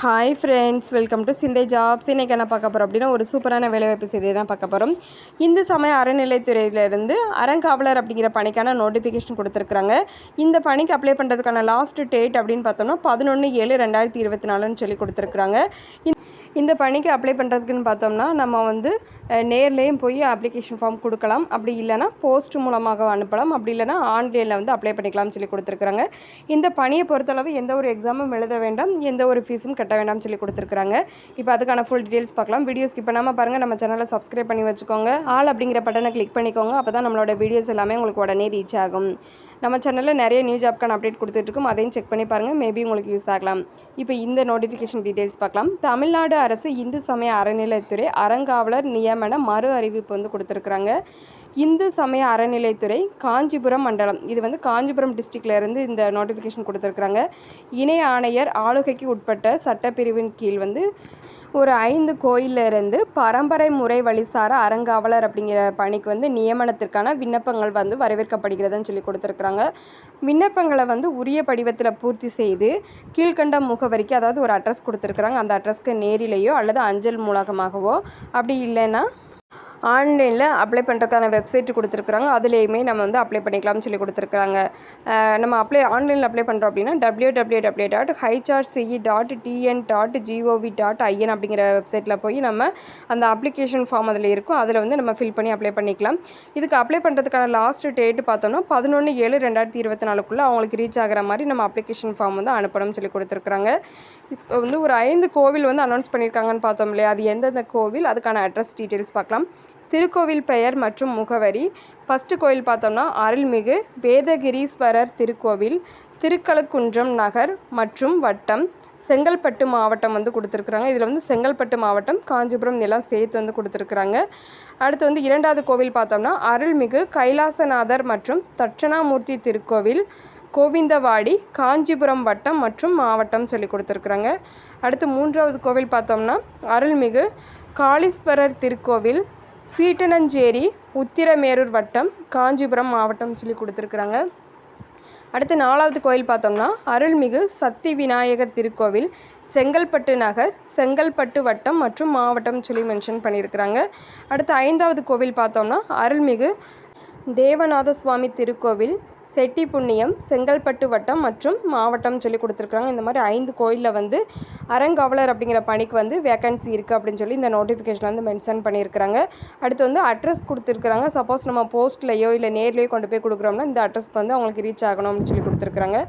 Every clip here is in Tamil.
ஹாய் ஃப்ரெண்ட்ஸ் வெல்கம் டு சிந்தை ஜாப்ஸ் இன்றைக்கி என்ன பார்க்க போகிறோம் அப்படின்னா ஒரு சூப்பரான வேலைவாய்ப்பு செய்தியை தான் பார்க்க போகிறோம் இந்து சமய அறநிலைத்துறையிலிருந்து அறங்காவலர் அப்படிங்கிற பணிக்கான நோட்டிஃபிகேஷன் கொடுத்துருக்குறாங்க. இந்த பணிக்கு அப்ளை பண்ணுறதுக்கான லாஸ்ட் டேட் அப்படின்னு பார்த்தோம்னா பதினொன்று ஏழு ரெண்டாயிரத்தி இருபத்தி நாலுன்னு சொல்லி கொடுத்துருக்குறாங்க. இந்த பணிக்கு அப்ளை பண்ணுறதுக்குன்னு பார்த்தோம்னா நம்ம வந்து நேர்லேயும் போய் அப்ளிகேஷன் ஃபார்ம் கொடுக்கலாம். அப்படி இல்லைனா போஸ்ட் மூலமாக அனுப்பலாம். அப்படி இல்லைனா ஆன்லைனில் வந்து அப்ளை பண்ணிக்கலாம்னு சொல்லி கொடுத்துருக்குறாங்க. இந்த பணியை பொறுத்தளவு எந்த ஒரு எக்ஸாமும் எழுத வேண்டாம். எந்த ஒரு ஃபீஸும் கட்ட வேண்டாம்னு சொல்லி கொடுத்துருக்குறாங்க. இப்போ அதுக்கான ஃபுல் டீட்டெயில்ஸ் பார்க்கலாம். வீடியோ ஸ்கிப் பண்ணாமல் பாருங்கள் நம்ம சேனலை சப்ஸ்கிரைப் பண்ணி வச்சுக்கோங்க. ஆல் அப்படிங்கிற பட்டனை கிளிக் பண்ணிக்கோங்க. அப்போ தான் நம்மளோட வீடியோஸ் எல்லாமே உங்களுக்கு உடனே ரீச் ஆகும். நம்ம சேனலில் நிறைய நியூ ஜாப்க்கான அப்டேட் கொடுத்துட்ருக்கோம். அதையும் செக் பண்ணி பாருங்கள் மேபி உங்களுக்கு யூஸ் ஆகலாம். இப்போ இந்த நோட்டிஃபிகேஷன் டீட்டெயில்ஸ் பார்க்கலாம். தமிழ்நாடு அரசு இந்து சமய அறநிலைத்துறை அறங்காவலர் நியமன மறு அறிவிப்பு வந்து கொடுத்துருக்குறாங்க. இந்து சமய அறநிலைத்துறை காஞ்சிபுரம் மண்டலம் இது வந்து காஞ்சிபுரம் டிஸ்ட்ரிக்ட்லேருந்து இந்த நோட்டிஃபிகேஷன் கொடுத்துருக்குறாங்க. இணை ஆணையர் ஆளுகைக்கு உட்பட்ட சட்டப்பிரிவின் கீழ் வந்து ஒரு ஐந்து கோயிலிருந்து பரம்பரை முறை வழிசார அறங்காவலர் அப்படிங்கிற பணிக்கு வந்து நியமனத்திற்கான விண்ணப்பங்கள் வந்து வரவேற்கப்படுகிறதுன்னு சொல்லி கொடுத்துருக்குறாங்க. விண்ணப்பங்களை வந்து உரிய படிவத்தில் பூர்த்தி செய்து கீழ்கண்ட முகவரிக்கு அதாவது ஒரு அட்ரஸ் கொடுத்துருக்குறாங்க. அந்த அட்ரஸ்க்கு நேரிலேயோ அல்லது அஞ்சல் மூலகமாகவோ அப்படி இல்லைன்னா ஆன்லைனில் அப்ளை பண்ணுறதுக்கான வெப்சைட் கொடுத்துருக்குறாங்க. அதுலேயுமே நம்ம வந்து அப்ளை பண்ணிக்கலாம்னு சொல்லி கொடுத்துருக்குறாங்க. நம்ம அப்ளை ஆன்லைனில் அப்ளை பண்ணுறோம் அப்படின்னா W W W dot HRCE dot TN dot gov dot in அப்படிங்கிற வெப்சைட்டில் போய் நம்ம அந்த அப்ளிகேஷன் ஃபார்ம் அதில் இருக்கும். அதில் வந்து நம்ம ஃபில் பண்ணி அப்ளை பண்ணிக்கலாம். இதுக்கு அப்ளை பண்ணுறதுக்கான லாஸ்ட் டேட்டு பார்த்தோம்னா பதினொன்று ஏழு ரெண்டாயிரத்தி இருபத்தி நாலுக்குள்ளே அவங்களுக்கு ரீச் ஆகிற மாதிரி நம்ம அப்ளிகேஷன் ஃபார்ம் வந்து அனுப்பணும்னு சொல்லி கொடுத்துருக்குறாங்க. இப்போ வந்து ஒரு ஐந்து கோவில் வந்து அனௌன்ஸ் பண்ணியிருக்காங்கன்னு பார்த்தோம் இல்லையா? அது எந்தெந்த கோவில்? அதுக்கான அட்ரஸ் டீட்டெயில்ஸ் பார்க்கலாம். திருக்கோவில் பெயர் மற்றும் முகவரி. ஃபஸ்ட்டு கோயில் பார்த்தோம்னா அருள்மிகு வேதகிரீஸ்வரர் திருக்கோவில் திருக்கலக்குன்றம் நகர் மற்றும் வட்டம். செங்கல்பட்டு மாவட்டம் வந்து கொடுத்துருக்குறாங்க. இதில் வந்து செங்கல்பட்டு மாவட்டம் காஞ்சிபுரம் எல்லாம் சேர்த்து வந்து கொடுத்துருக்குறாங்க. அடுத்து வந்து இரண்டாவது கோவில் பார்த்தோம்னா அருள்மிகு கைலாசநாதர் மற்றும் தட்சணாமூர்த்தி திருக்கோவில் கோவிந்தவாடி காஞ்சிபுரம் வட்டம் மற்றும் மாவட்டம் சொல்லி கொடுத்துருக்குறாங்க. அடுத்து மூன்றாவது கோவில் பார்த்தோம்னா அருள்மிகு காளீஸ்வரர் திருக்கோவில் சீட்டனஞ்சேரி உத்திரமேரூர் வட்டம் காஞ்சிபுரம் மாவட்டம் சொல்லி கொடுத்துருக்குறாங்க. அடுத்து நாலாவது கோயில் பார்த்தோம்னா அருள்மிகு சக்தி விநாயகர் திருக்கோவில் செங்கல்பட்டு நகர் செங்கல்பட்டு வட்டம் மற்றும் மாவட்டம் சொல்லி மென்ஷன் பண்ணியிருக்கிறாங்க. அடுத்து ஐந்தாவது கோவில் பார்த்தோம்னா அருள்மிகு தேவநாத சுவாமி திருக்கோவில் செட்டி புண்ணியம் செங்கல்பட்டு வட்டம் மற்றும் மாவட்டம் சொல்லி கொடுத்துருக்குறாங்க. இந்த மாதிரி ஐந்து கோயிலில் வந்து அறங்காவலர் அப்படிங்கிற பணிக்கு வந்து வேக்கன்சி இருக்குது அப்படின்னு சொல்லி இந்த நோட்டிஃபிகேஷன் வந்து மென்ஷன் பண்ணியிருக்கிறாங்க. அடுத்து வந்து அட்ரஸ் கொடுத்துருக்குறாங்க. சப்போஸ் நம்ம போஸ்ட்லேயோ இல்லை நேர்லேயோ கொண்டு போய் கொடுக்குறோம்னா இந்த அட்ரஸ்க்கு வந்து அவங்களுக்கு ரீச் ஆகணும் அப்படின்னு சொல்லி கொடுத்துருக்குறாங்க.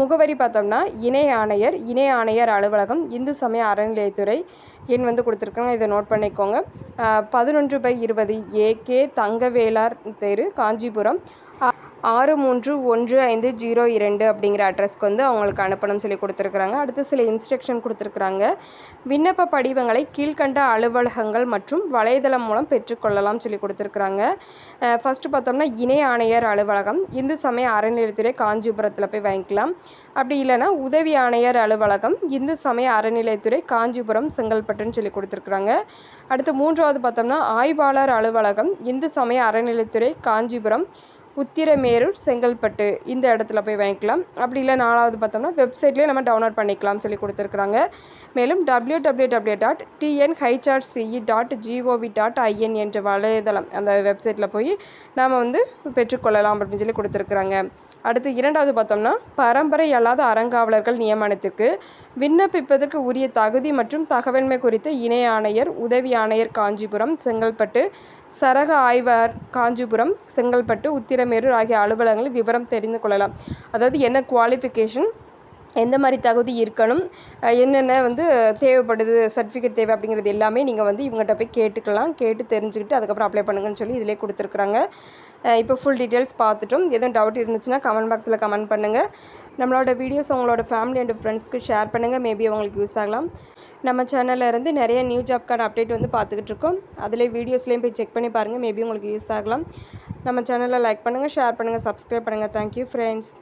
முகவரி பார்த்தோம்னா இணை ஆணையர் இணை ஆணையர் அலுவலகம் இந்து சமய அறநிலையத்துறை எண் வந்து கொடுத்துருக்காங்க இதை நோட் பண்ணிக்கோங்க. பதினொன்று பை இருபது ஏகே தங்கவேலார் தெரு காஞ்சிபுரம். ஆறு மூன்று ஒன்று ஐந்து ஜீரோ இரண்டு அப்படிங்கிற அட்ரஸ்க்கு வந்து அவங்களுக்கு அனுப்பணும் சொல்லி கொடுத்துருக்குறாங்க. அடுத்து சில இன்ஸ்ட்ரக்ஷன் கொடுத்துருக்குறாங்க. விண்ணப்ப படிவங்களை கீழ்கண்ட அலுவலகங்கள் மற்றும் வலைதளம் மூலம் பெற்றுக்கொள்ளலாம் சொல்லி கொடுத்துருக்குறாங்க. ஃபஸ்ட்டு பார்த்தோம்னா இணை ஆணையர் அலுவலகம். இந்து சமய அறநிலையத்துறை காஞ்சிபுரத்தில் போய் வாங்கிக்கலாம். அப்படி இல்லைனா உதவி ஆணையர் அலுவலகம் இந்து சமய அறநிலையத்துறை காஞ்சிபுரம் செங்கல்பட்டுன்னு சொல்லி கொடுத்துருக்குறாங்க. அடுத்து மூன்றாவது பார்த்தோம்னா ஆய்வாளர் அலுவலகம் இந்து சமய அறநிலையத்துறை காஞ்சிபுரம் உத்திரமேரூர் செங்கல்பட்டு. இந்த இடத்துல போய் வாங்கிக்கலாம். அப்படி இல்லை நாலாவது பார்த்தோம்னா வெப்சைட்லேயே நம்ம டவுன்லோட் பண்ணிக்கலாம் சொல்லி கொடுத்துருக்குறாங்க. மேலும் W W W dot TNHRCE dot gov dot in என்ற வலைதளம் அந்த வெப்சைட்டில் போய் நாம் வந்து பெற்றுக்கொள்ளலாம் அப்படின்னு சொல்லி கொடுத்துருக்குறாங்க. அடுத்து இரண்டாவது பார்த்தோம்னா பரம்பரை அல்லாத அறங்காவலர்கள் நியமனத்துக்கு விண்ணப்பிப்பதற்கு உரிய தகுதி மற்றும் தகவல்மை குறித்த இணை ஆணையர் உதவி ஆணையர் காஞ்சிபுரம் செங்கல்பட்டு சரக ஆய்வார் காஞ்சிபுரம் செங்கல்பட்டு உத்திரமேரூர் ஆகிய அலுவலகங்களில் விவரம் தெரிந்து கொள்ளலாம். அதாவது என்ன குவாலிஃபிகேஷன் எந்த மாதிரி தகுதி இருக்கணும் என்னென்ன வந்து தேவைப்படுது சர்டிஃபிகேட் தேவை அப்படிங்கிறது எல்லாமே நீங்கள் வந்து இவங்ககிட்ட போய் கேட்டுக்கலாம். கேட்டு தெரிஞ்சுக்கிட்டு அதுக்கப்புறம் அப்ளை பண்ணுங்கன்னு சொல்லி இதிலே கொடுத்துருக்குறாங்க. இப்போ ஃபுல் டீட்டெயில்ஸ் பார்த்துட்டோம். எதுவும் டவுட் இருந்துச்சுன்னா கமெண்ட் பாக்ஸில் கமெண்ட் பண்ணுங்கள் நம்மளோட வீடியோஸ் உங்களோட ஃபேமிலி அண்ட் ஃப்ரெண்ட்ஸ்க்கு ஷேர் பண்ணுங்கள் மேபி உங்களுக்கு யூஸ் ஆகலாம். நம்ம சேனலில் இருந்து நிறைய நியூ ஜாப்க்கான அப்டேட் வந்து பார்த்துக்கிட்டு இருக்கோம். அதில் வீடியோஸ்லேயும் போய் செக் பண்ணி பாருங்கள் மேபி உங்களுக்கு யூஸ் ஆகலாம். நம்ம சேனலில் லைக் பண்ணுங்கள் ஷேர் பண்ணுங்கள் சப்ஸ்கிரைப் பண்ணுங்கள் தேங்க்யூ ஃப்ரெண்ட்ஸ்